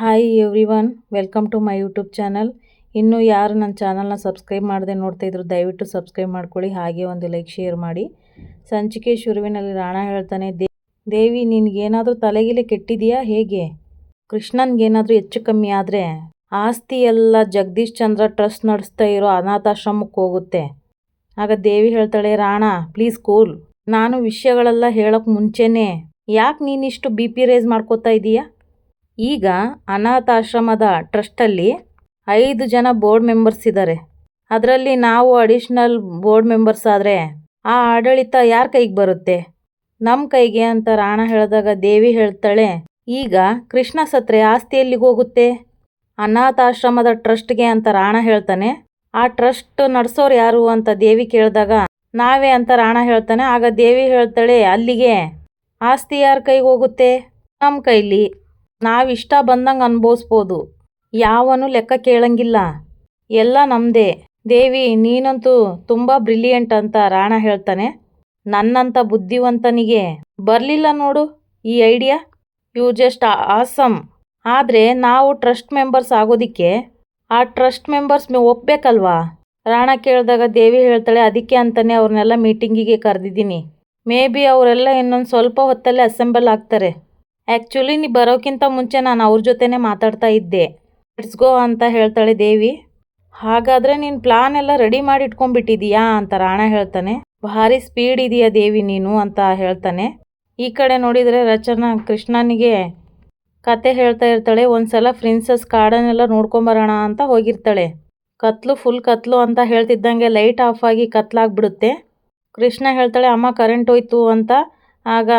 Hi every one welcome to my YouTube channel ಇನ್ನೂ ಯಾರು ನನ್ನ ಚಾನಲ್ನ ಸಬ್ಸ್ಕ್ರೈಬ್ ಮಾಡದೆ ನೋಡ್ತಾ ಇದ್ರು, ದಯವಿಟ್ಟು ಸಬ್ಸ್ಕ್ರೈಬ್ ಮಾಡ್ಕೊಳ್ಳಿ, ಹಾಗೆ ಒಂದು ಲೈಕ್ ಶೇರ್ ಮಾಡಿ. ಸಂಚಿಕೆ ಶುರುವಿನಲ್ಲಿ ರಾಣ ಹೇಳ್ತಾನೆ ದೇವಿ, ನಿನಗೇನಾದರೂ ತಲೆಗಿಲೆ ಕೆಟ್ಟಿದೆಯಾ? ಹೇಗೆ? ಕೃಷ್ಣನ್ಗೇನಾದರೂ ಹೆಚ್ಚು ಕಮ್ಮಿ ಆದರೆ? ಆಸ್ತಿ ಎಲ್ಲ ಜಗದೀಶ್ ಚಂದ್ರ ಟ್ರಸ್ಟ್ ನಡೆಸ್ತಾ ಇರೋ ಅನಾಥಾಶ್ರಮಕ್ಕೆ ಹೋಗುತ್ತೆ. ಆಗ ದೇವಿ ಹೇಳ್ತಾಳೆ, ರಾಣ ಪ್ಲೀಸ್ ಕೂಲ್ ನಾನು ವಿಷಯಗಳೆಲ್ಲ ಹೇಳೋಕ್ಕೆ ಮುಂಚೆನೇ, ಯಾಕೆ ನೀನಿಷ್ಟು ಬಿ ಪಿ ರೇಸ್ ಮಾಡ್ಕೋತಾ ಇದೀಯಾ? ಈಗ ಅನಾಥಾಶ್ರಮದ ಟ್ರಸ್ಟಲ್ಲಿ ಐದು ಜನ ಬೋರ್ಡ್ ಮೆಂಬರ್ಸ್ ಇದ್ದಾರೆ ಅದರಲ್ಲಿ ನಾವು ಅಡಿಷ್ನಲ್ ಬೋರ್ಡ್ ಮೆಂಬರ್ಸ್ ಆದರೆ ಆ ಆಡಳಿತ ಯಾರ ಕೈಗೆ ಬರುತ್ತೆ? ನಮ್ಮ ಕೈಗೆ ಅಂತ ರಾಣ ಹೇಳಿದಾಗ ದೇವಿ ಹೇಳ್ತಾಳೆ, ಈಗ ಕೃಷ್ಣ ಸತ್ರೆ ಆಸ್ತಿ ಎಲ್ಲಿಗೆ ಹೋಗುತ್ತೆ. ಅನಾಥಾಶ್ರಮದ ಟ್ರಸ್ಟ್ಗೆ ಅಂತ ರಾಣ ಹೇಳ್ತಾನೆ, ಆ ಟ್ರಸ್ಟ್ ನಡೆಸೋರು ಯಾರು ಅಂತ ದೇವಿ ಕೇಳಿದಾಗ ನಾವೇ ಅಂತ ರಾಣ ಹೇಳ್ತಾನೆ, ಆಗ ದೇವಿ ಹೇಳ್ತಾಳೆ, ಅಲ್ಲಿಗೆ ಆಸ್ತಿ ಯಾರ ಕೈಗೆ ಹೋಗುತ್ತೆ? ನಮ್ಮ ಕೈಲಿ. ನಾವಿಷ್ಟ ಬಂದಂಗೆ ಅನ್ಭವಿಸ್ಬೋದು. ಯಾವನು ಲೆಕ್ಕ ಕೇಳಂಗಿಲ್ಲ. ಎಲ್ಲ ನಮ್ಮದೇ ದೇವಿ, ನೀನಂತೂ ತುಂಬ ಬ್ರಿಲಿಯಂಟ್ ಅಂತ ರಾಣ ಹೇಳ್ತಾನೆ. ನನ್ನಂಥ ಬುದ್ಧಿವಂತನಿಗೆ ಬರಲಿಲ್ಲ ನೋಡು ಈ ಐಡಿಯಾ ಯು ಜಸ್ಟ್ ಆಸಮ್ ಆದರೆ ನಾವು ಟ್ರಸ್ಟ್ ಮೆಂಬರ್ಸ್ ಆಗೋದಿಕ್ಕೆ ಆ ಟ್ರಸ್ಟ್ ಮೆಂಬರ್ಸ್ ಒಪ್ಪಬೇಕಲ್ವಾ ರಾಣ ಕೇಳಿದಾಗ ದೇವಿ ಹೇಳ್ತಾಳೆ, ಅದಕ್ಕೆ ಅಂತಲೇ ಅವ್ರನ್ನೆಲ್ಲ ಮೀಟಿಂಗಿಗೆ ಕರೆದಿದ್ದೀನಿ. ಮೇ ಬಿ ಅವರೆಲ್ಲ ಇನ್ನೊಂದು ಸ್ವಲ್ಪ ಹೊತ್ತಲ್ಲೇ ಅಸೆಂಬಲ್ ಆಗ್ತಾರೆ. ಆ್ಯಕ್ಚುಲಿ ನೀ ಬರೋಕ್ಕಿಂತ ಮುಂಚೆ ನಾನು ಅವ್ರ ಜೊತೆನೇ ಮಾತಾಡ್ತಾ ಇದ್ದೆ. ಲೆಟ್ಸ್ ಗೋ ಅಂತ ಹೇಳ್ತಾಳೆ ದೇವಿ. ಹಾಗಾದರೆ ನೀನು ಪ್ಲಾನ್ ಎಲ್ಲ ರೆಡಿ ಮಾಡಿ ಇಟ್ಕೊಂಡ್ಬಿಟ್ಟಿದೀಯಾ ಅಂತ ರಾಣ ಹೇಳ್ತಾನೆ. ಭಾರಿ ಸ್ಪೀಡ್ ಇದೆಯಾ ದೇವಿ ನೀನು ಅಂತ ಹೇಳ್ತಾನೆ. ಈ ಕಡೆ ನೋಡಿದರೆ ರಚನಾ, ಕೃಷ್ಣನಿಗೆ ಕತೆ ಹೇಳ್ತಾ ಇರ್ತಾಳೆ. ಒಂದ್ಸಲ ಪ್ರಿನ್ಸಸ್ ಕಾಡನ್ನೆಲ್ಲ ನೋಡ್ಕೊಂಬರೋಣ ಅಂತ ಹೋಗಿರ್ತಾಳೆ. ಕತ್ಲು ಫುಲ್ ಕತ್ಲು ಅಂತ ಹೇಳ್ತಿದ್ದಂಗೆ ಲೈಟ್ ಆಫ್ ಆಗಿ ಕತ್ಲಾಗ್ಬಿಡುತ್ತೆ. ಕೃಷ್ಣ ಹೇಳ್ತಾಳೆ, ಅಮ್ಮ ಕರೆಂಟ್ ಹೋಯ್ತು ಅಂತ. ಆಗ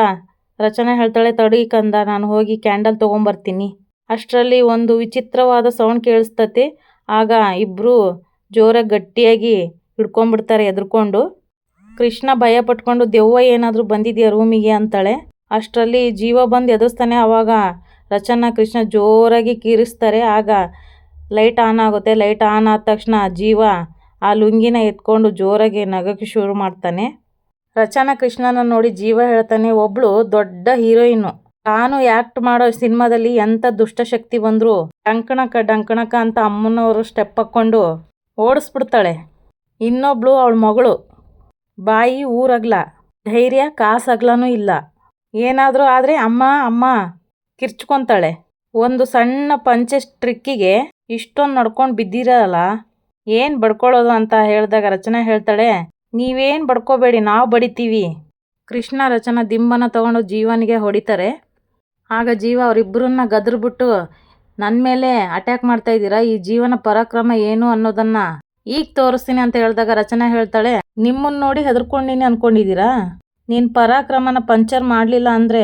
ರಚನೆ ಹೇಳ್ತಾಳೆ, ತಡಿ ಕಂದ, ನಾನು ಹೋಗಿ ಕ್ಯಾಂಡಲ್ ತೊಗೊಂಬರ್ತೀನಿ. ಅಷ್ಟರಲ್ಲಿ ಒಂದು ವಿಚಿತ್ರವಾದ ಸೌಂಡ್ ಕೇಳಿಸ್ತತಿ. ಆಗ ಇಬ್ಬರು ಜೋರಾಗಿ ಗಟ್ಟಿಯಾಗಿ ಹಿಡ್ಕೊಂಡ್ಬಿಡ್ತಾರೆ ಎದ್ರುಕೊಂಡು. ಕೃಷ್ಣ ಭಯ ಪಟ್ಕೊಂಡು, ದೆವ್ವ ಏನಾದರೂ ಬಂದಿದೆಯಾ ರೂಮಿಗೆ? ಅಂತಾಳೆ. ಅಷ್ಟರಲ್ಲಿ ಜೀವ ಬಂದು ಎದುರಿಸ್ತಾನೆ. ಆವಾಗ ರಚನಾ ಕೃಷ್ಣ ಜೋರಾಗಿ ಕೀರಿಸ್ತಾರೆ. ಆಗ ಲೈಟ್ ಆನ್ ಆಗುತ್ತೆ. ಲೈಟ್ ಆನ್ ಆದ ತಕ್ಷಣ ಜೀವ ಆ ಲುಂಗಿನ ಎತ್ಕೊಂಡು ಜೋರಾಗಿ ನಗಕ್ಕೆ ಶುರು ಮಾಡ್ತಾನೆ. ರಚನಾ ಕೃಷ್ಣನ ನೋಡಿ ಜೀವ ಹೇಳ್ತಾನೆ, ಒಬ್ಳು ದೊಡ್ಡ ಹೀರೋಯಿನ್ನು ತಾನು ಆ್ಯಕ್ಟ್ ಮಾಡೋ ಸಿನಿಮಾದಲ್ಲಿ ಎಂಥ ದುಷ್ಟಶಕ್ತಿ ಬಂದರೂ? ಡಂಕಣಕ ಡಂಕಣಕ ಅಂತ ಅಮ್ಮನವರು ಸ್ಟೆಪ್ ಹಾಕ್ಕೊಂಡು ಓಡಿಸ್ಬಿಡ್ತಾಳೆ. ಇನ್ನೊಬ್ಳು ಅವಳ ಮಗಳು. ಬಾಯಿ ಊರಾಗ್ಲ. ಧೈರ್ಯ, ಕಾಸಗ್ಲನೂ ಇಲ್ಲ. ಏನಾದರೂ ಆದರೆ ಅಮ್ಮ ಅಮ್ಮ ಕಿರ್ಚ್ಕೊತಾಳೆ. ಒಂದು ಸಣ್ಣ ಪಂಚೆ ಟ್ರಿಕ್ಕಿಗೆ ಇಷ್ಟೊಂದು ನಡ್ಕೊಂಡು ಬಿದ್ದಿರಲ್ಲ? ಏನು ಬಡ್ಕೊಳ್ಳೋದು ಅಂತ ಹೇಳಿದಾಗ ರಚನೆ ಹೇಳ್ತಾಳೆ ನೀವೇನು ಬಡ್ಕೋಬೇಡಿ, ನಾವು ಬಡಿತೀವಿ. ಕೃಷ್ಣ ರಚನಾ ದಿಂಬನ ತಗೊಂಡು ಜೀವನಿಗೆ ಹೊಡಿತಾರೆ. ಆಗ ಜೀವ ಅವರಿಬ್ಬರನ್ನ ಗದ್ರಬಿಟ್ಟು ನನ್ನ ಮೇಲೆ ಅಟ್ಯಾಕ್ ಮಾಡ್ತಾ ಇದ್ದೀರಾ? ಈ ಜೀವನ ಪರಾಕ್ರಮ ಏನು ಅನ್ನೋದನ್ನ ಈಗ ತೋರಿಸ್ತೀನಿ ಅಂತ ಹೇಳಿದಾಗ ರಚನಾ ಹೇಳ್ತಾಳೆ ನಿಮ್ಮನ್ನ ನೋಡಿ ಹೆದರ್ಕೊಂಡಿನಿ ಅನ್ಕೊಂಡಿದ್ದೀರಾ? ನೀನು ಪರಾಕ್ರಮನ ಪಂಚರ್ ಮಾಡಲಿಲ್ಲ ಅಂದರೆ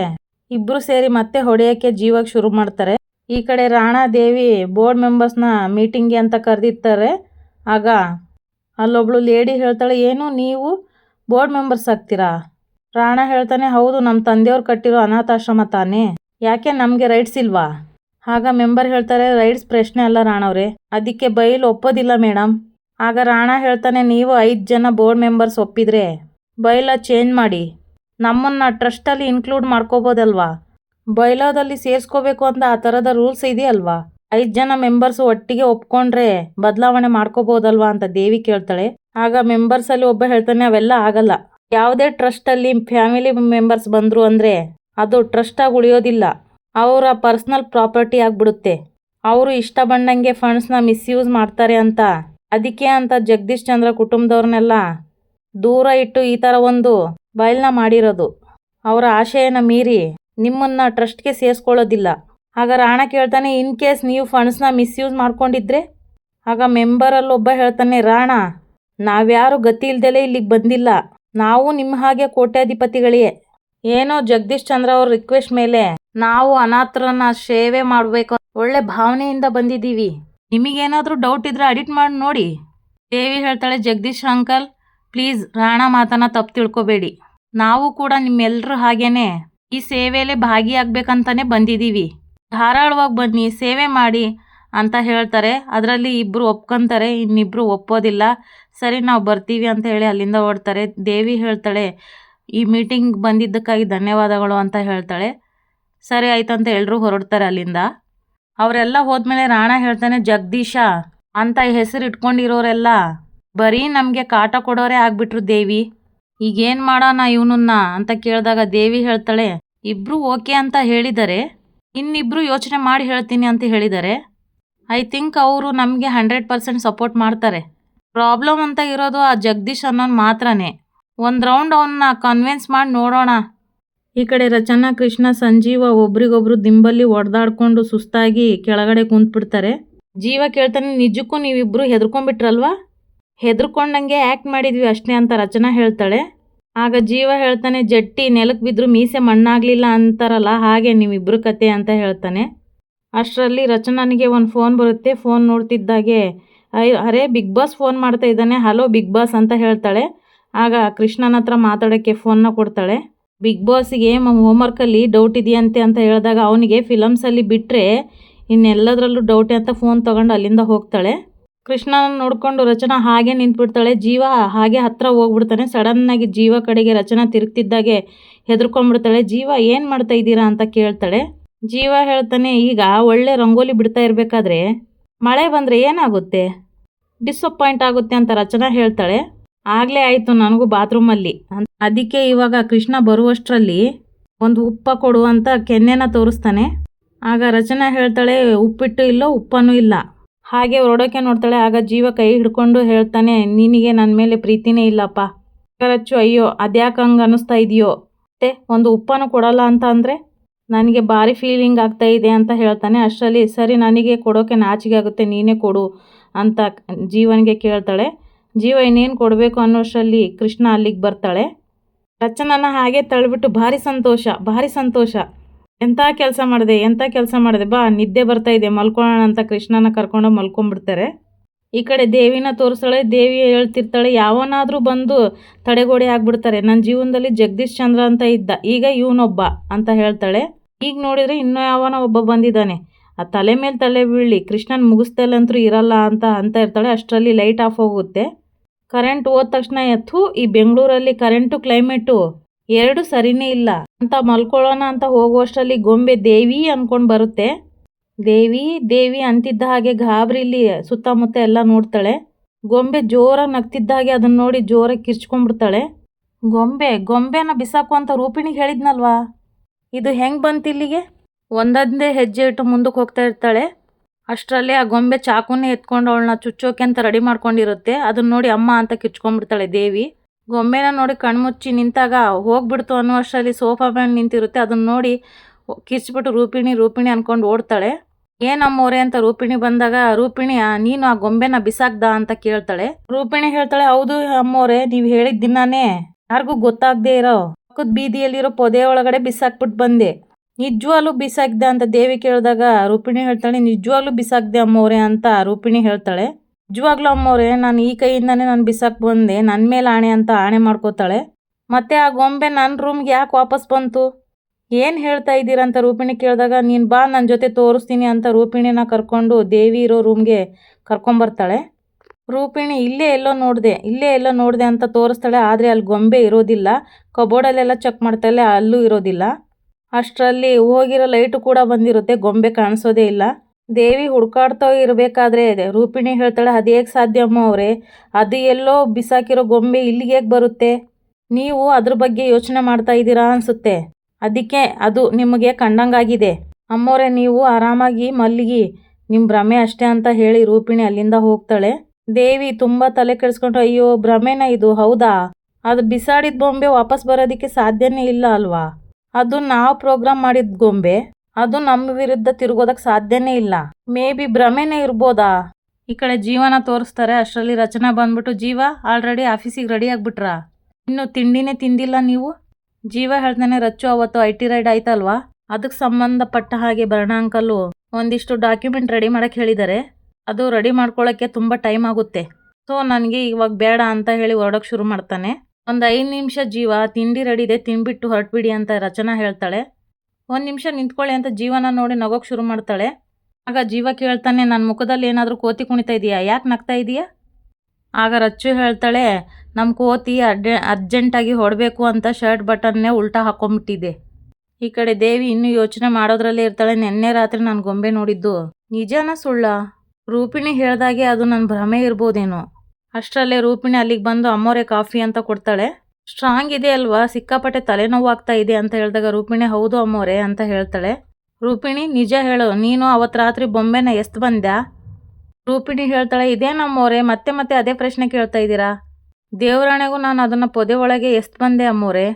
ಇಬ್ಬರು ಸೇರಿ ಮತ್ತೆ ಹೊಡೆಯೋಕ್ಕೆ ಜೀವಕ್ಕೆ ಶುರು ಮಾಡ್ತಾರೆ. ಈ ಕಡೆ ರಾಣಾ ದೇವಿ ಬೋರ್ಡ್ ಮೆಂಬರ್ಸ್ನ ಮೀಟಿಂಗ್ಗೆ ಅಂತ ಕರೆದಿರ್ತಾರೆ. ಆಗ ಅಲ್ಲೊಬ್ಳು ಲೇಡಿ ಹೇಳ್ತಾಳೆ, ಏನು ನೀವು ಬೋರ್ಡ್ ಮೆಂಬರ್ಸ್ ಆಗ್ತೀರಾ? ರಾಣ ಹೇಳ್ತಾನೆ, ಹೌದು ನಮ್ಮ ತಂದೆಯವ್ರು ಕಟ್ಟಿರೋ ಅನಾಥಾಶ್ರಮ ತಾನೇ. ಯಾಕೆ ನಮಗೆ ರೈಟ್ಸ್ ಇಲ್ವಾ? ಆಗ ಮೆಂಬರ್ ಹೇಳ್ತಾರೆ, ರೈಟ್ಸ್ ಪ್ರಶ್ನೆ ಅಲ್ಲ ರಾಣವ್ರೆ. ಅದಕ್ಕೆ ಬೈಲ್ ಒಪ್ಪೋದಿಲ್ಲ ಮೇಡಮ್ ಆಗ ರಾಣ ಹೇಳ್ತಾನೆ, ನೀವು ಐದು ಜನ ಬೋರ್ಡ್ ಮೆಂಬರ್ಸ್ ಒಪ್ಪಿದ್ರೆ ಬೈಲ ಚೇಂಜ್ ಮಾಡಿ. ನಮ್ಮನ್ನು ಟ್ರಸ್ಟಲ್ಲಿ ಇನ್ಕ್ಲೂಡ್ ಮಾಡ್ಕೋಬೋದಲ್ವಾ? ಬೈಲಾದಲ್ಲಿ ಸೇರಿಸ್ಕೋಬೇಕು ಅಂತ ಆ ಥರದ ರೂಲ್ಸ್ ಇದೆಯಲ್ವಾ? ಐದು ಜನ ಮೆಂಬರ್ಸ್ ಒಟ್ಟಿಗೆ ಒಪ್ಕೊಂಡ್ರೆ ಬದಲಾವಣೆ ಮಾಡ್ಕೋಬೋದಲ್ವಾ ಅಂತ ದೇವಿ ಕೇಳ್ತಾಳೆ. ಆಗ ಮೆಂಬರ್ಸ್ ಅಲ್ಲಿ ಒಬ್ಬ ಹೇಳ್ತಾನೆ, ಅವೆಲ್ಲ ಆಗಲ್ಲ. ಯಾವುದೇ ಟ್ರಸ್ಟ್ ಅಲ್ಲಿ ಫ್ಯಾಮಿಲಿ ಮೆಂಬರ್ಸ್ ಬಂದ್ರು ಅಂದ್ರೆ ಅದು ಟ್ರಸ್ಟ್ ಆಗಿ ಉಳಿಯೋದಿಲ್ಲ. ಅವರ ಪರ್ಸನಲ್ ಪ್ರಾಪರ್ಟಿ ಆಗ್ಬಿಡುತ್ತೆ. ಅವರು ಇಷ್ಟ ಬಂದಂಗೆ ಫಂಡ್ಸ್ನ ಮಿಸ್ಯೂಸ್ ಮಾಡ್ತಾರೆ ಅಂತ. ಅದಕ್ಕೆ ಅಂತ ಜಗದೀಶ್ ಚಂದ್ರ ಕುಟುಂಬದವ್ರನ್ನೆಲ್ಲ ದೂರ ಇಟ್ಟು ಈ ಥರ ಒಂದು ಬಯಲ್ನ ಮಾಡಿರೋದು. ಅವರ ಆಶಯನ ಮೀರಿ ನಿಮ್ಮನ್ನ ಟ್ರಸ್ಟ್ಗೆ ಸೇರಿಸ್ಕೊಳ್ಳೋದಿಲ್ಲ. ಆಗ ರಾಣ ಕೇಳ್ತಾನೆ, ಇನ್ ಕೇಸ್ ನೀವು ಫಂಡ್ಸ್ನ ಮಿಸ್ಯೂಸ್ ಮಾಡ್ಕೊಂಡಿದ್ರೆ? ಆಗ ಮೆಂಬರಲ್ಲಿ ಒಬ್ಬ ಹೇಳ್ತಾನೆ, ರಾಣ, ನಾವ್ಯಾರು ಗತಿ ಇಲ್ದಲೇ ಇಲ್ಲಿಗೆ ಬಂದಿಲ್ಲ. ನಾವು ನಿಮ್ಮ ಹಾಗೆ ಕೋಟ್ಯಾಧಿಪತಿಗಳಿಗೆ ಏನೋ ಜಗದೀಶ್ ಚಂದ್ರ ಅವ್ರ ರಿಕ್ವೆಸ್ಟ್ ಮೇಲೆ ನಾವು ಅನಾಥರನ್ನ ಸೇವೆ ಮಾಡಬೇಕು ಒಳ್ಳೆ ಭಾವನೆಯಿಂದ ಬಂದಿದ್ದೀವಿ. ನಿಮಗೇನಾದರೂ ಡೌಟ್ ಇದ್ರೆ ಅಡಿಟ್ ಮಾಡಿ ನೋಡಿ. ದೇವಿ ಹೇಳ್ತಾಳೆ, ಜಗದೀಶ್ ಅಂಕಲ್ ಪ್ಲೀಸ್ ರಾಣ ಮಾತನ್ನ ತಪ್ಪು ತಿಳ್ಕೊಬೇಡಿ. ನಾವು ಕೂಡ ನಿಮ್ಮೆಲ್ಲರೂ ಹಾಗೇನೆ ಈ ಸೇವೆಯಲ್ಲೇ ಭಾಗಿಯಾಗಬೇಕಂತಾನೆ ಬಂದಿದ್ದೀವಿ. ಧಾರಾಳವಾಗಿ ಬನ್ನಿ ಸೇವೆ ಮಾಡಿ ಅಂತ ಹೇಳ್ತಾರೆ. ಅದರಲ್ಲಿ ಇಬ್ಬರು ಒಪ್ಕೊಂತಾರೆ ಇನ್ನಿಬ್ಬರು ಒಪ್ಪೋದಿಲ್ಲ. ಸರಿ, ನಾವು ಬರ್ತೀವಿ ಅಂತ ಹೇಳಿ ಅಲ್ಲಿಂದ ಓಡ್ತಾರೆ ದೇವಿ ಹೇಳ್ತಾಳೆ, ಈ ಮೀಟಿಂಗ್ ಬಂದಿದ್ದಕ್ಕಾಗಿ ಧನ್ಯವಾದಗಳು ಅಂತ ಹೇಳ್ತಾಳೆ. ಸರಿ, ಆಯ್ತು ಅಂತ ಎಲ್ಲರೂ ಹೊರಡ್ತಾರೆ ಅಲ್ಲಿಂದ. ಅವರೆಲ್ಲ ಹೋದ್ಮೇಲೆ ರಾಣ ಹೇಳ್ತಾನೆ, ಜಗದೀಶ, ಅಂತ ಹೆಸರು ಇಟ್ಕೊಂಡಿರೋರೆಲ್ಲ, ಬರೀ ನಮಗೆ ಕಾಟ ಕೊಡೋರೇ ಆಗ್ಬಿಟ್ರು ದೇವಿ. ಈಗೇನು ಮಾಡೋಣ ಇವನನ್ನ ಅಂತ ಕೇಳಿದಾಗ ದೇವಿ ಹೇಳ್ತಾಳೆ ಇಬ್ಬರು ಓಕೆ ಅಂತ ಹೇಳಿದ್ದಾರೆ ಇನ್ನಿಬ್ರು ಯೋಚನೆ ಮಾಡಿ ಹೇಳ್ತೀನಿ ಅಂತ ಹೇಳಿದ್ದಾರೆ ಐ ಥಿಂಕ್ ಅವರು ನಮಗೆ ಹಂಡ್ರೆಡ್ ಪರ್ಸೆಂಟ್ ಸಪೋರ್ಟ್ ಮಾಡ್ತಾರೆ. ಪ್ರಾಬ್ಲಮ್ ಅಂತ ಇರೋದು ಆ ಜಗದೀಶ್ ಅನ್ನೋನ್ ಮಾತ್ರನೇ. ಒಂದು ರೌಂಡ್ ಅವನ್ನ ಕನ್ವಿನ್ಸ್ ಮಾಡಿ ನೋಡೋಣ. ಈ ಕಡೆ ರಚನಾ, ಕೃಷ್ಣ, ಸಂಜೀವ ಒಬ್ರಿಗೊಬ್ರು ದಿಂಬಲ್ಲಿ ಒಡೆದಾಡ್ಕೊಂಡು ಸುಸ್ತಾಗಿ ಕೆಳಗಡೆ ಕುಂತ್ಬಿಡ್ತಾರೆ. ಜೀವ ಕೇಳ್ತಾನೆ, ನಿಜಕ್ಕೂ ನೀವಿಬ್ರು ಹೆದರ್ಕೊಂಡ್ಬಿಟ್ರಲ್ವಾ? ಹೆದರ್ಕೊಂಡಂಗೆ ಆ್ಯಕ್ಟ್ ಮಾಡಿದ್ವಿ ಅಷ್ಟೇ ಅಂತ ರಚನಾ ಹೇಳ್ತಾಳೆ. ಆಗ ಜೀವ ಹೇಳ್ತಾನೆ, ಜಟ್ಟಿ ನೆಲಕ್ಕೆ ಬಿದ್ದರೂ ಮೀಸೆ ಮಣ್ಣಾಗಲಿಲ್ಲ ಅಂತಾರಲ್ಲ, ಹಾಗೆ ನೀವಿಬ್ಬರು ಕತೆ ಅಂತ ಹೇಳ್ತಾನೆ. ಅಷ್ಟರಲ್ಲಿ ರಚನಾನಿಗೆ ಒಂದು ಫೋನ್ ಬರುತ್ತೆ ಫೋನ್ ನೋಡ್ತಿದ್ದಾಗೆ ಅರೆ ಬಿಗ್ ಬಾಸ್ ಫೋನ್ ಮಾಡ್ತಾ ಇದ್ದಾನೆ, ಹಲೋ ಬಿಗ್ ಬಾಸ್ ಅಂತ ಹೇಳ್ತಾಳೆ. ಆಗ ಕೃಷ್ಣನ ಹತ್ರ ಮಾತಾಡೋಕ್ಕೆ ಫೋನ್ನ ಕೊಡ್ತಾಳೆ. ಬಿಗ್ ಬಾಸಿಗೆ ಹೋಮ್ವರ್ಕಲ್ಲಿ ಡೌಟ್ ಇದೆಯಂತೆ ಅಂತ ಹೇಳಿದಾಗ, ಅವನಿಗೆ ಫಿಲಮ್ಸಲ್ಲಿ ಬಿಟ್ಟರೆ ಇನ್ನೆಲ್ಲದರಲ್ಲೂ ಡೌಟ್ ಅಂತ ಫೋನ್ ತೊಗೊಂಡು ಅಲ್ಲಿಂದ ಹೋಗ್ತಾಳೆ. ಕೃಷ್ಣನ ನೋಡ್ಕೊಂಡು ರಚನಾ ಹಾಗೆ ನಿಂತ್ಬಿಡ್ತಾಳೆ. ಜೀವ ಹಾಗೆ ಹತ್ರ ಹೋಗ್ಬಿಡ್ತಾನೆ. ಸಡನ್ನಾಗಿ ಜೀವ ಕಡೆಗೆ ರಚನಾ ತಿರುಗ್ತಿದ್ದಾಗೆ ಹೆದರ್ಕೊಂಡ್ಬಿಡ್ತಾಳೆ. ಜೀವ, ಏನು ಮಾಡ್ತಾ ಇದ್ದೀರಾ ಅಂತ ಕೇಳ್ತಾಳೆ. ಜೀವ ಹೇಳ್ತಾನೆ, ಈಗ ಒಳ್ಳೆ ರಂಗೋಲಿ ಬಿಡ್ತಾ ಇರಬೇಕಾದ್ರೆ ಮಳೆ ಬಂದರೆ ಏನಾಗುತ್ತೆ? ಡಿಸಪಾಯಿಂಟ್ ಆಗುತ್ತೆ ಅಂತ ರಚನಾ ಹೇಳ್ತಾಳೆ. ಆಗಲೇ ಆಯಿತು ನನಗೂ ಬಾತ್ರೂಮಲ್ಲಿ. ಅದಕ್ಕೆ ಇವಾಗ ಕೃಷ್ಣ ಬರುವಷ್ಟರಲ್ಲಿ ಒಂದು ಉಪ್ಪ ಕೊಡು ಅಂತ ಕೆನ್ನೆನ ತೋರಿಸ್ತಾನೆ. ಆಗ ರಚನಾ ಹೇಳ್ತಾಳೆ, ಉಪ್ಪಿಟ್ಟು ಇಲ್ಲೋ ಉಪ್ಪನೂ ಇಲ್ಲ. ಹಾಗೆ ಹೊರಡೋಕೆ ನೋಡ್ತಾಳೆ, ಆಗ ಜೀವ ಕೈ ಹಿಡ್ಕೊಂಡು ಹೇಳ್ತಾನೆ, ನಿನಗೆ ನನ್ನ ಮೇಲೆ ಪ್ರೀತಿನೇ ಇಲ್ಲಪ್ಪ. ಕರಚ್ಚು, ಅಯ್ಯೋ, ಅದ್ಯಾಕೆ ಹಂಗೆ ಅನ್ನಿಸ್ತಾ ಇದೆಯೋ? ಮತ್ತೆ ಒಂದು ಉಪ್ಪನ್ನು ಕೊಡಲ್ಲ ಅಂತ ಅಂದರೆ? ನನಗೆ ಭಾರಿ ಫೀಲಿಂಗ್ ಆಗ್ತಾ ಇದೆ ಅಂತ ಹೇಳ್ತಾನೆ, ಅಷ್ಟರಲ್ಲಿ, ಸರಿ, ನನಗೆ ಕೊಡೋಕೆ ನಾಚಿಕೆ ಆಗುತ್ತೆ, ನೀನೇ ಕೊಡು ಅಂತ ಜೀವನಿಗೆ ಕೇಳ್ತಾಳೆ. ಜೀವ ಇನ್ನೇನು ಕೊಡಬೇಕು ಅನ್ನೋಷ್ಟರಲ್ಲಿ ಕೃಷ್ಣ ಅಲ್ಲಿಗೆ ಬರ್ತಾಳೆ. ರಚನನ ಹಾಗೆ ತಳ್ಬಿಟ್ಟು ಭಾರಿ ಸಂತೋಷ ಭಾರಿ ಸಂತೋಷ. ಎಂಥ ಕೆಲಸ ಮಾಡಿದೆ ಎಂಥ ಕೆಲಸ ಮಾಡಿದೆ, ಬಾ, ನಿದ್ದೆ ಬರ್ತಾ ಇದೆ, ಮಲ್ಕೊಳ್ಳೋಣ ಅಂತ ಕೃಷ್ಣನ ಕರ್ಕೊಂಡು ಮಲ್ಕೊಂಡ್ಬಿಡ್ತಾರೆ. ಈ ಕಡೆ ದೇವಿನ ತೋರಿಸ್ತಾಳೆ, ದೇವಿ ಹೇಳ್ತಿರ್ತಾಳೆ, ಯಾವನಾದರೂ ಬಂದು ತಡೆಗೋಡೆ ಆಗ್ಬಿಡ್ತಾರೆ. ನನ್ನ ಜೀವನದಲ್ಲಿ ಜಗದೀಶ್ ಚಂದ್ರ ಅಂತ ಇದ್ದ, ಈಗ ಇವನೊಬ್ಬ ಅಂತ ಹೇಳ್ತಾಳೆ. ಈಗ ನೋಡಿದರೆ ಇನ್ನೂ ಯಾವನ ಒಬ್ಬ ಬಂದಿದ್ದಾನೆ. ಆ ತಲೆ ಮೇಲೆ ತಲೆ ಬೀಳಿ ಕೃಷ್ಣನ್ ಮುಗಿಸ್ತಲ್ಲಂತೂ ಇರಲ್ಲ ಅಂತ ಅಂತ ಇರ್ತಾಳೆ. ಅಷ್ಟರಲ್ಲಿ ಲೈಟ್ ಆಫ್ ಹೋಗುತ್ತೆ. ಕರೆಂಟ್ ಹೋದ ತಕ್ಷಣ ಎತ್ತು, ಈ ಬೆಂಗಳೂರಲ್ಲಿ ಕರೆಂಟು, ಕ್ಲೈಮೇಟು ಎರಡು ಸರಿನೇ ಇಲ್ಲ. ಅಂತ ಮಲ್ಕೊಳ್ಳೋಣ ಅಂತ ಹೋಗುವಷ್ಟರಲ್ಲಿ ಗೊಂಬೆ ದೇವಿ ಅಂದ್ಕೊಂಡು ಬರುತ್ತೆ. ದೇವಿ ದೇವಿ ಅಂತಿದ್ದ ಹಾಗೆ ಗಾಬರಿಲಿ ಸುತ್ತಮುತ್ತ ಎಲ್ಲ ನೋಡ್ತಾಳೆ. ಗೊಂಬೆ ಜೋರಾಗಿ ನಗ್ತಿದ್ದ ಹಾಗೆ ಅದನ್ನ ನೋಡಿ ಜೋರಾಗಿ ಕಿರ್ಚ್ಕೊಂಡ್ಬಿಡ್ತಾಳೆ. ಗೊಂಬೆ, ಗೊಂಬೆನ ಬಿಸಾಕು ಅಂತ ರೂಪಿಣಿಗೆ ಹೇಳಿದ್ನಲ್ವಾ? ಇದು ಹೆಂಗೆ ಬಂತು ಇಲ್ಲಿಗೆ? ಒಂದೊಂದೇ ಹೆಜ್ಜೆ ಇಟ್ಟು ಮುಂದಕ್ಕೆ ಹೋಗ್ತಾ ಇರ್ತಾಳೆ. ಅಷ್ಟರಲ್ಲೇ ಆ ಗೊಂಬೆ ಚಾಕುನೇ ಎತ್ಕೊಂಡು ಅವಳನ್ನ ಚುಚ್ಚೋಕೆ ಅಂತ ರೆಡಿ ಮಾಡ್ಕೊಂಡಿರುತ್ತೆ. ಅದನ್ನ ನೋಡಿ ಅಮ್ಮ ಅಂತ ಕಿಚ್ಕೊಂಡ್ಬಿಡ್ತಾಳೆ ದೇವಿ. ಗೊಂಬೆನ ನೋಡಿ ಕಣ್ಮುಚ್ಚಿ ನಿಂತಾಗ ಹೋಗ್ಬಿಡ್ತು ಅನ್ನೋ ಅಷ್ಟರಲ್ಲಿ ಸೋಫಾ ಮೇಲೆ ನಿಂತಿರುತ್ತೆ. ಅದನ್ನ ನೋಡಿ ಕಿಚ್ಬಿಟ್ಟು ರೂಪಿಣಿ ರೂಪಿಣಿ ಅಂದ್ಕೊಂಡು ಓಡ್ತಾಳೆ. ಏನಮ್ಮೋರೆ ಅಂತ ರೂಪಿಣಿ ಬಂದಾಗ ರೂಪಿಣಿ "ಆ, ನೀನು ಆ ಗೊಂಬೆನ ಬಿಸಾಕ್ದ ಅಂತ ಕೇಳ್ತಾಳೆ. ರೂಪಿಣಿ ಹೇಳ್ತಾಳೆ ಹೌದು ಅಮ್ಮೋರೆ ನೀವು ಹೇಳಿದ ದಿನಾನೇ. ಯಾರಿಗೂ ಗೊತ್ತಾಗದೆ ಇರೋ ಪಕ್ಕದ ಬೀದಿಯಲ್ಲಿರೋ ಪೊದೆ ಒಳಗಡೆ ಬಿಸಾಕ್ಬಿಟ್ಟು ಬಂದೆ. ನಿಜವಾಗ್ಲೂ ಬಿಸಾಕ್ದೆ ಅಂತ ದೇವಿ ಕೇಳಿದಾಗ ರೂಪಿಣಿ ಹೇಳ್ತಾಳೆ ನಿಜವಾಗ್ಲೂ ಬಿಸಾಕ್ದೆ ಅಮ್ಮೋರೆ ಅಂತ ರೂಪಿಣಿ ಹೇಳ್ತಾಳೆ. ನಿಜವಾಗ್ಲೂ ಅಮ್ಮವ್ರೆ, ನಾನು ಈ ಕೈಯಿಂದನೇ ನಾನು ಬಿಸಾಕ್ ಬಂದೆ. ನನ್ನ ಮೇಲೆ ಆಣೆ ಅಂತ ಆಣೆ ಮಾಡ್ಕೋತಾಳೆ. ಮತ್ತೆ ಆ ಗೊಂಬೆ ನನ್ನ ರೂಮ್ಗೆ ಯಾಕೆ ವಾಪಸ್ ಬಂತು? ಏನು ಹೇಳ್ತಾ ಇದ್ದೀರಂತ ರೂಪಿಣಿ ಕೇಳಿದಾಗ, ನೀನು ಬಾ ನನ್ನ ಜೊತೆ ತೋರಿಸ್ತೀನಿ ಅಂತ ರೂಪಿಣಿನ ಕರ್ಕೊಂಡು ದೇವಿ ಇರೋ ರೂಮ್ಗೆ ಕರ್ಕೊಂಬರ್ತಾಳೆ. ರೂಪಿಣಿ ಇಲ್ಲೇ ಎಲ್ಲೋ ನೋಡಿದೆ, ಇಲ್ಲೇ ಎಲ್ಲೋ ನೋಡಿದೆ ಅಂತ ತೋರಿಸ್ತಾಳೆ. ಆದರೆ ಅಲ್ಲಿ ಗೊಂಬೆ ಇರೋದಿಲ್ಲ. ಕಬೋರ್ಡಲ್ಲೆಲ್ಲ ಚೆಕ್ ಮಾಡ್ತಾಳೆ ಅಲ್ಲೂ ಇರೋದಿಲ್ಲ. ಅಷ್ಟರಲ್ಲಿ ಹೋಗಿರೋ ಲೈಟು ಕೂಡ ಬಂದಿರುತ್ತೆ. ಗೊಂಬೆ ಕಾಣಿಸೋದೇ ಇಲ್ಲ. ದೇವಿ ಹುಡ್ಕಾಡ್ತಾ ಇರಬೇಕಾದ್ರೆ, ರೂಪಿಣಿ ಹೇಳ್ತಾಳೆ, ಅದು ಹೇಗೆ ಸಾಧ್ಯ ಅಮ್ಮ ಅವರೇ? ಅದು ಎಲ್ಲೋ ಬಿಸಾಕಿರೋ ಗೊಂಬೆ ಇಲ್ಲಿಗೆ ಹೇಗೆ ಬರುತ್ತೆ? ನೀವು ಅದ್ರ ಬಗ್ಗೆ ಯೋಚನೆ ಮಾಡ್ತಾ ಇದ್ದೀರಾ ಅನಿಸುತ್ತೆ. ಅದಕ್ಕೆ ಅದು ನಿಮಗೆ ಕಂಡಂಗಾಗಿದೆ. ಅಮ್ಮೋರೆ ನೀವು ಆರಾಮಾಗಿ ಮಲ್ಲಿಗೆ ನಿಮ್ಮ ಭ್ರಮೆ ಅಷ್ಟೇ ಅಂತ ಹೇಳಿ ರೂಪಿಣಿ ಅಲ್ಲಿಂದ ಹೋಗ್ತಾಳೆ. ದೇವಿ ತುಂಬ ತಲೆ ಕೆಡಿಸ್ಕೊಂಡು ಅಯ್ಯೋ, ಭ್ರಮೆನ ಇದು? ಹೌದಾ? ಅದು ಬಿಸಾಡಿದ ಗೊಂಬೆ ವಾಪಸ್ ಬರೋದಕ್ಕೆ ಸಾಧ್ಯನೇ ಇಲ್ಲ ಅಲ್ವಾ? ಅದು ನಾವು ಪ್ರೋಗ್ರಾಮ್ ಮಾಡಿದ ಗೊಂಬೆ. ಅದು ನಮ್ಮ ವಿರುದ್ಧ ತಿರುಗೋದಕ್ಕೆ ಸಾಧ್ಯನೇ ಇಲ್ಲ. ಮೇ ಬಿ ಭ್ರಮೆನೇ ಇರ್ಬೋದಾ? ಈ ಕಡೆ ಜೀವನ ತೋರಿಸ್ತಾರೆ, ಅಷ್ಟರಲ್ಲಿ ರಚನಾ ಬಂದ್ಬಿಟ್ಟು, ಜೀವ ಆಲ್ರೆಡಿ ಆಫೀಸಿಗೆ ರೆಡಿ ಆಗ್ಬಿಟ್ರಾ? ಇನ್ನು ತಿಂಡಿನೇ ತಿಂದಿಲ್ಲ ನೀವು? ಜೀವ ಹೇಳ್ತಾನೆ ರಚ್ಚು, ಅವತ್ತು ಐ ರೈಡ್ ಆಯ್ತಲ್ವಾ? ಅದಕ್ಕೆ ಸಂಬಂಧಪಟ್ಟ ಹಾಗೆ ಭರಣ ಅಂಕಲ್ಲು, ಒಂದಿಷ್ಟು ಡಾಕ್ಯುಮೆಂಟ್ ರೆಡಿ ಮಾಡಕ್ಕೆ ಹೇಳಿದ್ದಾರೆ ಅದು ರೆಡಿ ಮಾಡ್ಕೊಳ್ಳೋಕ್ಕೆ ತುಂಬ ಟೈಮ್ ಆಗುತ್ತೆ. ಸೊ ನನಗೆ ಇವಾಗ ಬೇಡ ಅಂತ ಹೇಳಿ ಹೊರಡೋಕೆ ಶುರು ಮಾಡ್ತಾನೆ. ಒಂದು ಐದು ನಿಮಿಷ ಜೀವ, ತಿಂಡಿ ರೆಡಿ ಇದೆ, ತಿನ್ಬಿಟ್ಟು ಹೊರಟ್ಬಿಡಿ ಅಂತ ರಚನಾ ಹೇಳ್ತಾಳೆ. ಒಂದು ನಿಮಿಷ ನಿಂತ್ಕೊಳ್ಳಿ ಅಂತ ಜೀವನ ನೋಡಿ ನಗೋಕೆ ಶುರು ಮಾಡ್ತಾಳೆ. ಆಗ ಜೀವ ಕೇಳ್ತಾನೆ ನನ್ನ ಮುಖದಲ್ಲಿ ಏನಾದರೂ ಕೋತಿ ಕುಣಿತಾ ಇದೆಯಾ? ಯಾಕೆ ನಗ್ತಾ ಇದೆಯಾ? ಆಗ ರಚ್ಚು ಹೇಳ್ತಾಳೆ ನಮ್ಮ ಕೋತಿ ಅಡ್ಡೆ ಅರ್ಜೆಂಟಾಗಿ ಹೊಡಬೇಕು ಅಂತ ಶರ್ಟ್ ಬಟನ್ನೇ ಉಲ್ಟಾ ಹಾಕೊಂಬಿಟ್ಟಿದೆ. ಈ ಕಡೆ ದೇವಿ ಇನ್ನೂ ಯೋಚನೆ ಮಾಡೋದ್ರಲ್ಲೇ ಇರ್ತಾಳೆ. ನಿನ್ನೆ ರಾತ್ರಿ ನಾನು ಗೊಂಬೆ ನೋಡಿದ್ದು. ನಿಜಾನ ಸುಳ್ಳ? ರೂಪಿಣಿ ಹೇಳ್ದಾಗೆ ಅದು ನನ್ನ ಭ್ರಮೆ ಇರ್ಬೋದೇನೋ? ಅಷ್ಟರಲ್ಲೇ ರೂಪಿಣಿ ಅಲ್ಲಿಗೆ ಬಂದು, ಅಮ್ಮೋರೆ ಕಾಫಿ ಅಂತ ಕೊಡ್ತಾಳೆ. ಸ್ಟ್ರಾಂಗ್ ಇದೆ ಅಲ್ವಾ? ಸಿಕ್ಕಾಪಟ್ಟೆ ತಲೆನೋವಾಗ್ತಾ ಇದೆ ಅಂತ ಹೇಳಿದಾಗ ರೂಪಿಣಿ, ಹೌದು ಅಮ್ಮೋರೆ ಅಂತ ಹೇಳ್ತಾಳೆ. ರೂಪಿಣಿ, ನಿಜ ಹೇಳು, ನೀನು ಅವತ್ತು ರಾತ್ರಿ ಬೊಂಬೆನ ಎಷ್ಟು ಬಂದ್ಯಾ? ರೂಪಿಣಿ ಹೇಳ್ತಾಳೆ ಇದೇ ನಮ್ಮೋರೆ ಮತ್ತೆ ಮತ್ತೆ ಅದೇ ಪ್ರಶ್ನೆ ಕೇಳ್ತಾ ಇದ್ದೀರಾ? ದೇವರಾಣೆಗೂ ನಾನು ಅದನ್ನು ಪೊದೆ ಒಳಗೆ ಎಷ್ಟು ಬಂದೆ ಅಮ್ಮೋರೆ.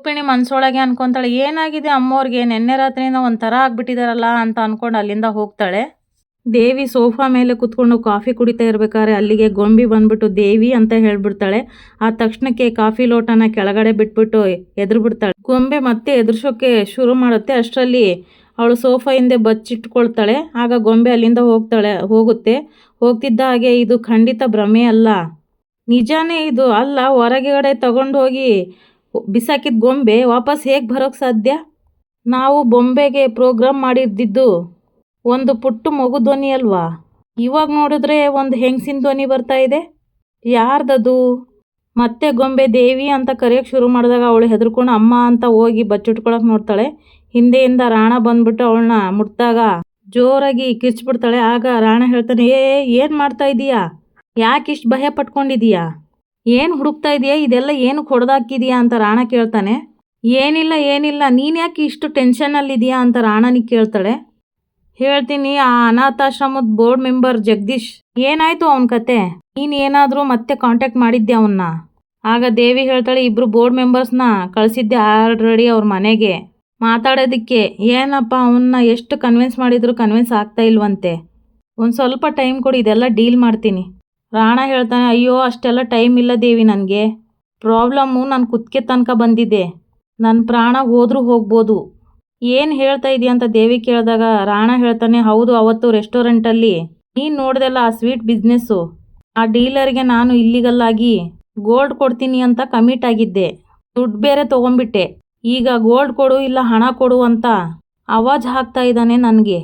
ರೂಪಿಣಿ ಮನ್ಸೊಳಗೆ ಅನ್ಕೊಂತಾಳೆ, ಏನಾಗಿದೆ ಅಮ್ಮೋರ್ಗೆ? ನಿನ್ನೆ ರಾತ್ರಿಯಿಂದ ಒಂಥರ ಆಗಿಬಿಟ್ಟಿದಾರಲ್ಲ ಅಂತ ಅಂದ್ಕೊಂಡು ಅಲ್ಲಿಂದ ಹೋಗ್ತಾಳೆ. ದೇವಿ ಸೋಫಾ ಮೇಲೆ ಕುತ್ಕೊಂಡು ಕಾಫಿ ಕುಡಿತಾ ಇರ್ಬೇಕಾದ್ರೆ ಅಲ್ಲಿಗೆ ಗೊಂಬಿ ಬಂದ್ಬಿಟ್ಟು ದೇವಿ ಅಂತ ಹೇಳ್ಬಿಡ್ತಾಳೆ. ಆ ತಕ್ಷಣಕ್ಕೆ ಕಾಫಿ ಲೋಟನ ಕೆಳಗಡೆ ಬಿಟ್ಬಿಟ್ಟು ಎದುರು ಬಿಡ್ತಾಳೆ ಗೊಂಬೆ ಮತ್ತೆ ಎದುರ್ಸೋಕೆ ಶುರು ಮಾಡುತ್ತೆ. ಅಷ್ಟರಲ್ಲಿ ಅವಳು ಸೋಫಾ ಹಿಂದೆ ಬಚ್ಚಿಟ್ಕೊಳ್ತಾಳೆ. ಆಗ ಗೊಂಬೆ ಅಲ್ಲಿಂದ ಹೋಗ್ತಾಳೆ, ಹೋಗುತ್ತೆ. ಹೋಗ್ತಿದ್ದ ಹಾಗೆ ಇದು ಖಂಡಿತ ಭ್ರಮೆ ಅಲ್ಲ. ನಿಜಾನೇ ಇದು ಅಲ್ಲ. ಹೊರಗಡೆ ತಗೊಂಡು ಹೋಗಿ ಬಿಸಾಕಿದ ಗೊಂಬೆ ವಾಪಸ್ ಹೇಗೆ ಬರೋಕ್ಕೆ ಸಾಧ್ಯ? ನಾವು ಬೊಂಬೆಗೆ ಪ್ರೋಗ್ರಾಮ್ ಮಾಡಿದ್ದಿದ್ದು ಒಂದು ಪುಟ್ಟು ಮಗು ಧ್ವನಿ ಅಲ್ವಾ? ಇವಾಗ ನೋಡಿದ್ರೆ ಒಂದು ಹೆಂಗಸಿನ ಧ್ವನಿ ಬರ್ತಾ ಇದೆ. ಯಾರ್ದದು? ಮತ್ತೆ ಗೊಂಬೆ ದೇವಿ ಅಂತ ಕರೆಯೋಕ್ಕೆ ಶುರು ಮಾಡಿದಾಗ ಅವಳು ಹೆದರ್ಕೊಂಡು ಅಮ್ಮ ಅಂತ ಹೋಗಿ ಬಚ್ಚಿಟ್ಕೊಳಕ್ಕೆ ನೋಡ್ತಾಳೆ. ಹಿಂದೆಯಿಂದ ರಾಣ ಬಂದ್ಬಿಟ್ಟು ಅವಳನ್ನ ಮುಟ್ಟಿದಾಗ ಜೋರಾಗಿ ಕಿರ್ಚ್ಬಿಡ್ತಾಳೆ. ಆಗ ರಾಣ ಹೇಳ್ತಾನೆ, ಏ ಏನು ಮಾಡ್ತಾ ಇದೀಯಾ? ಯಾಕೆ ಇಷ್ಟು ಭಯ ಪಟ್ಕೊಂಡಿದೀಯಾ? ಏನು ಹುಡುಕ್ತಾ ಇದೀಯಾ? ಇದೆಲ್ಲ ಏನು ಹೊಡೆದಾಕಿದೀಯಾ ಅಂತ ರಾಣ ಕೇಳ್ತಾನೆ. ಏನಿಲ್ಲ ಏನಿಲ್ಲ. ನೀನು ಯಾಕೆ ಇಷ್ಟು ಟೆನ್ಷನ್ನಲ್ಲಿದೆಯಾ ಅಂತ ರಾಣನಿಗೆ ಕೇಳ್ತಾಳೆ. ಹೇಳ್ತೀನಿ, ಆ ಅನಾಥಾಶ್ರಮದ ಬೋರ್ಡ್ ಮೆಂಬರ್ ಜಗದೀಶ್. ಏನಾಯ್ತು ಅವನ ಕತೆ? ನೀನ್ ಏನಾದ್ರೂ ಮತ್ತೆ ಕಾಂಟ್ಯಾಕ್ಟ್ ಮಾಡಿದ್ದೆ ಅವನ್ನ ಆಗ ದೇವಿ ಹೇಳ್ತಾಳೆ, ಇಬ್ರು ಬೋರ್ಡ್ ಮೆಂಬರ್ಸ್ನ ಕಳಿಸಿದ್ದೆ ಆಲ್ರೆಡಿ ಅವ್ರ ಮನೆಗೆ. ಮಾತಾಡೋದಕ್ಕೆ, ಏನಪ್ಪ ಅವನ್ನ ಎಷ್ಟು ಕನ್ವಿನ್ಸ್ ಮಾಡಿದ್ರು ಕನ್ವಿನ್ಸ್ ಆಗ್ತಾ ಇಲ್ವಂತೆ? ಒಂದು ಸ್ವಲ್ಪ ಟೈಮ್ ಕೊಡಿ, ಇದೆಲ್ಲ ಡೀಲ್ ಮಾಡ್ತೀನಿ. ರಾಣ ಹೇಳ್ತಾನೆ, ಅಯ್ಯೋ, ಅಷ್ಟೆಲ್ಲ ಟೈಮ್ ಇಲ್ಲ ದೇವಿ ನನಗೆ. ಪ್ರಾಬ್ಲಮ್ಮು ನಾನು ಕುತ್ತಿಗೆ ತನಕ ಬಂದಿದೆ. ನನ್ನ ಪ್ರಾಣ ಹೋದರೂ ಹೋಗ್ಬೋದು. ಏನು ಹೇಳ್ತಾ ಇದೀಯ ಅಂತ ದೇವಿ ಕೇಳಿದಾಗ ರಾಣ ಹೇಳ್ತಾನೆ, ಹೌದು, ಅವತ್ತು ರೆಸ್ಟೋರೆಂಟಲ್ಲಿ ನೀನು ನೋಡ್ದೆಲ್ಲ ಆ ಸ್ವೀಟ್ ಬಿಸ್ನೆಸ್ಸು ಆ ಡೀಲರ್ಗೆ ನಾನು ಇಲ್ಲಿಗಲ್ಲಾಗಿ ಗೋಲ್ಡ್ ಕೊಡ್ತೀನಿ ಅಂತ ಕಮಿಟ್ ಆಗಿದ್ದೆ. ದುಡ್ಡು ಬೇರೆ ತೊಗೊಂಬಿಟ್ಟೆ ಈಗ ಗೋಲ್ಡ್ ಕೊಡು, ಇಲ್ಲ ಹಣ ಕೊಡು ಅಂತ ಅವಾಜ್ ಹಾಕ್ತಾ ಇದ್ದಾನೆ ನನಗೆ.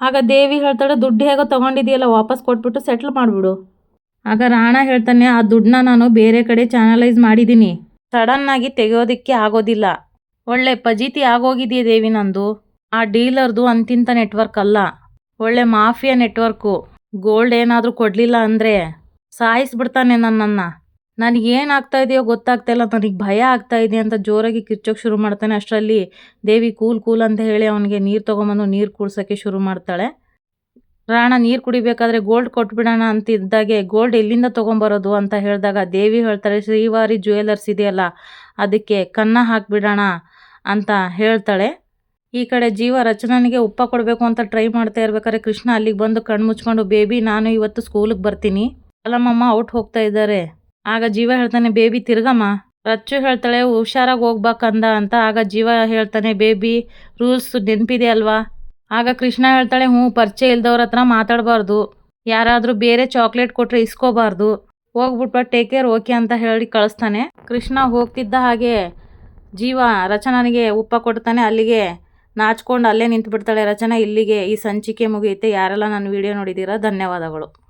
ಆಗ ದೇವಿ ಹೇಳ್ತಾಳೆ, ದುಡ್ಡು ಹೇಗೋ ತೊಗೊಂಡಿದೆಯಲ್ಲ, ವಾಪಸ್ ಕೊಟ್ಬಿಟ್ಟು ಸೆಟ್ಲ್ ಮಾಡಿಬಿಡು. ಆಗ ರಾಣ ಹೇಳ್ತಾನೆ, ಆ ದುಡ್ಡನ್ನ ನಾನು ಬೇರೆ ಕಡೆ ಚಾನಲೈಸ್ ಮಾಡಿದ್ದೀನಿ. ಸಡನ್ನಾಗಿ ತೆಗೆಯೋದಕ್ಕೆ ಆಗೋದಿಲ್ಲ. ಒಳ್ಳೆ ಪಜೀತಿ ಆಗೋಗಿದೆಯೇ ದೇವಿ ನಂದು. ಆ ಡೀಲರ್ದು ಅಂತಿಂತ ನೆಟ್ವರ್ಕ್ ಅಲ್ಲ. ಒಳ್ಳೆ ಮಾಫಿಯಾ ನೆಟ್ವರ್ಕು. ಗೋಲ್ಡ್ ಏನಾದರೂ ಕೊಡಲಿಲ್ಲ ಅಂದರೆ ಸಾಯಿಸ್ಬಿಡ್ತಾನೆ ನನ್ನನ್ನು. ನನಗೇನಾಗ್ತಾ ಇದೆಯೋ ಗೊತ್ತಾಗ್ತಾ ಇಲ್ಲ. ನನಗೆ ಭಯ ಆಗ್ತಾ ಇದೆ ಅಂತ ಜೋರಾಗಿ ಕಿರ್ಚೋಕೆ ಶುರು ಮಾಡ್ತಾನೆ. ಅಷ್ಟರಲ್ಲಿ ದೇವಿ ಕೂಲ್ ಕೂಲ್ ಅಂತ ಹೇಳಿ ಅವನಿಗೆ ನೀರು ತೊಗೊಂಬಂದು ನೀರು ಕುಡ್ಸೋಕ್ಕೆ ಶುರು ಮಾಡ್ತಾಳೆ. ರಾಣ, ನೀರು ಕುಡಿಬೇಕಾದ್ರೆ ಗೋಲ್ಡ್ ಕೊಟ್ಬಿಡೋಣ ಅಂತಿದ್ದಾಗೆ ಗೋಲ್ಡ್ ಎಲ್ಲಿಂದ ತೊಗೊಂಬರೋದು ಅಂತ ಹೇಳಿದಾಗ ದೇವಿ ಹೇಳ್ತಾರೆ ಶ್ರೀವಾರಿ ಜ್ಯುವೆಲರ್ಸ್ ಇದೆಯಲ್ಲ, ಅದಕ್ಕೆ ಕನ್ನ ಹಾಕಿಬಿಡೋಣ. ಅಂತ ಹೇಳ್ತಾಳೆ. ಈ ಕಡೆ ಜೀವ ರಚನನಿಗೆ ಉಪ್ಪ ಕೊಡಬೇಕು ಅಂತ ಟ್ರೈ ಮಾಡ್ತಾ ಇರ್ಬೇಕಾದ್ರೆ ಕೃಷ್ಣ ಅಲ್ಲಿಗೆ ಬಂದು ಕಣ್ಣು ಮುಚ್ಕೊಂಡು ಬೇಬಿ ನಾನು ಇವತ್ತು ಸ್ಕೂಲಿಗೆ ಬರ್ತೀನಿ. ಅಲ್ಲಮ್ಮಮ್ಮ ಔಟ್ ಹೋಗ್ತಾ ಇದ್ದಾರೆ. ಆಗ ಜೀವ ಹೇಳ್ತಾನೆ ಬೇಬಿ ತಿರ್ಗಮ್ಮ. ರಚ್ಚು ಹೇಳ್ತಾಳೆ, ಹುಷಾರಾಗಿ ಹೋಗ್ಬೇಕಂದ ಅಂತ. ಆಗ ಜೀವ ಹೇಳ್ತಾನೆ ಬೇಬಿ ರೂಲ್ಸ್ ನೆನಪಿದೆ ಅಲ್ವಾ? ಆಗ ಕೃಷ್ಣ ಹೇಳ್ತಾಳೆ, ಹ್ಞೂ, ಪರಿಚಯ ಇಲ್ದವ್ರ ಹತ್ರ ಮಾತಾಡಬಾರ್ದು. ಯಾರಾದರೂ ಬೇರೆ ಚಾಕ್ಲೇಟ್ ಕೊಟ್ಟರೆ ಇಸ್ಕೋಬಾರ್ದು. ಹೋಗ್ಬಿಟ್ಬ ಟೇಕ್ ಕೇರ್ ಓಕೆ ಅಂತ ಹೇಳಿ ಕಳಿಸ್ತಾನೆ. ಕೃಷ್ಣ ಹೋಗ್ತಿದ್ದ ಹಾಗೆ ಜೀವ ರಚನನಿಗೆ ಉಪ್ಪ ಕೊಡ್ತಾನೆ, ಅಲ್ಲಿಗೆ ನಾಚ್ಕೊಂಡು ಅಲ್ಲೇ ನಿಂತು ಬಿಡ್ತಾಳೆ ರಚನಾ. ಇಲ್ಲಿಗೆ ಈ ಸಂಚಿಕೆ ಮುಗಿಯುತ್ತೆ. ಯಾರೆಲ್ಲ ನನ್ನ ವಿಡಿಯೋ ನೋಡಿದ್ದೀರಾ? ಧನ್ಯವಾದಗಳು.